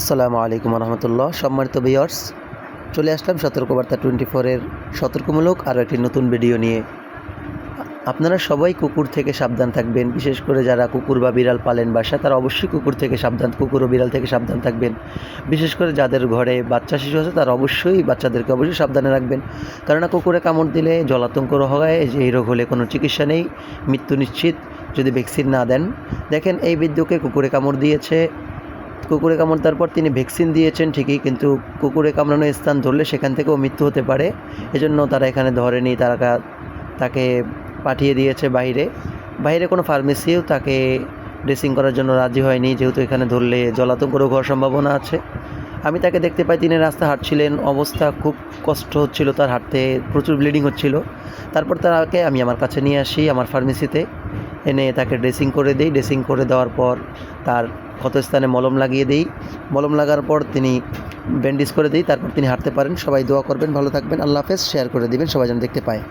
আসসালামু আলাইকুম রহমতুল্লাহ। সম্মানিত ভিওর্স চলে আসলাম সতর্কবার্তা টোয়েন্টি ফোরের সতর্কমূলক আরও একটি নতুন ভিডিও নিয়ে। আপনারা সবাই কুকুর থেকে সাবধান থাকবেন, বিশেষ করে যারা কুকুর বা বিড়াল পালেন বাসা, তারা অবশ্যই কুকুর থেকে সাবধান, কুকুর ও বিড়াল থেকে সাবধান থাকবেন। বিশেষ করে যাদের ঘরে বাচ্চা শিশু আছে, তারা অবশ্যই বাচ্চাদেরকে অবশ্যই সাবধানে রাখবেন। কেননা কুকুরে কামড় দিলে জলাতঙ্ক হয় যে এই রোগ হলে কোনো চিকিৎসা নেই, মৃত্যু নিশ্চিত। যদি ভ্যাকসিন না দেন, দেখেন এই বৃদ্ধকে কুকুরে কামড় দিয়েছে কুকুরে কামড় দেওয়ার পর তিনি ভ্যাকসিন দিয়েছেন ঠিকই, কিন্তু কুকুরে কামড়ানো স্থান ধরলে সেখান থেকেও মৃত্যু হতে পারে। এজন্য তারা এখানে ধরেনি, তারা তাকে পাঠিয়ে দিয়েছে বাইরে। বাইরে কোনো ফার্মেসিও তাকে ড্রেসিং করার জন্য রাজি হয়নি, যেহেতু এখানে ধরলে জলাতঙ্ক রোগ হওয়ার সম্ভাবনা আছে। আমি তাকে দেখতে পাই, তিনি রাস্তা হাঁটছিলেন, অবস্থা খুব কষ্ট হচ্ছিল তার হাঁটতে, প্রচুর ব্লিডিং হচ্ছিল। তারপর তাকে আমি আমার কাছে নিয়ে আসি, আমার ফার্মেসিতে। এনে তাকে ড্রেসিং করে দিই। ড্রেসিং করে দেওয়ার পর তার ক্ষতস্থানে মলম লাগিয়ে দিই। মলম লাগার পর তিনি ব্যান্ডেজ করে দিই। তারপর তিনি হাঁটতে পারেন। সবাই দোয়া করবেন। ভালো থাকবেন। আল্লাহ হাফেজ। শেয়ার করে দিবেন। সবাই যেন দেখতে পায়।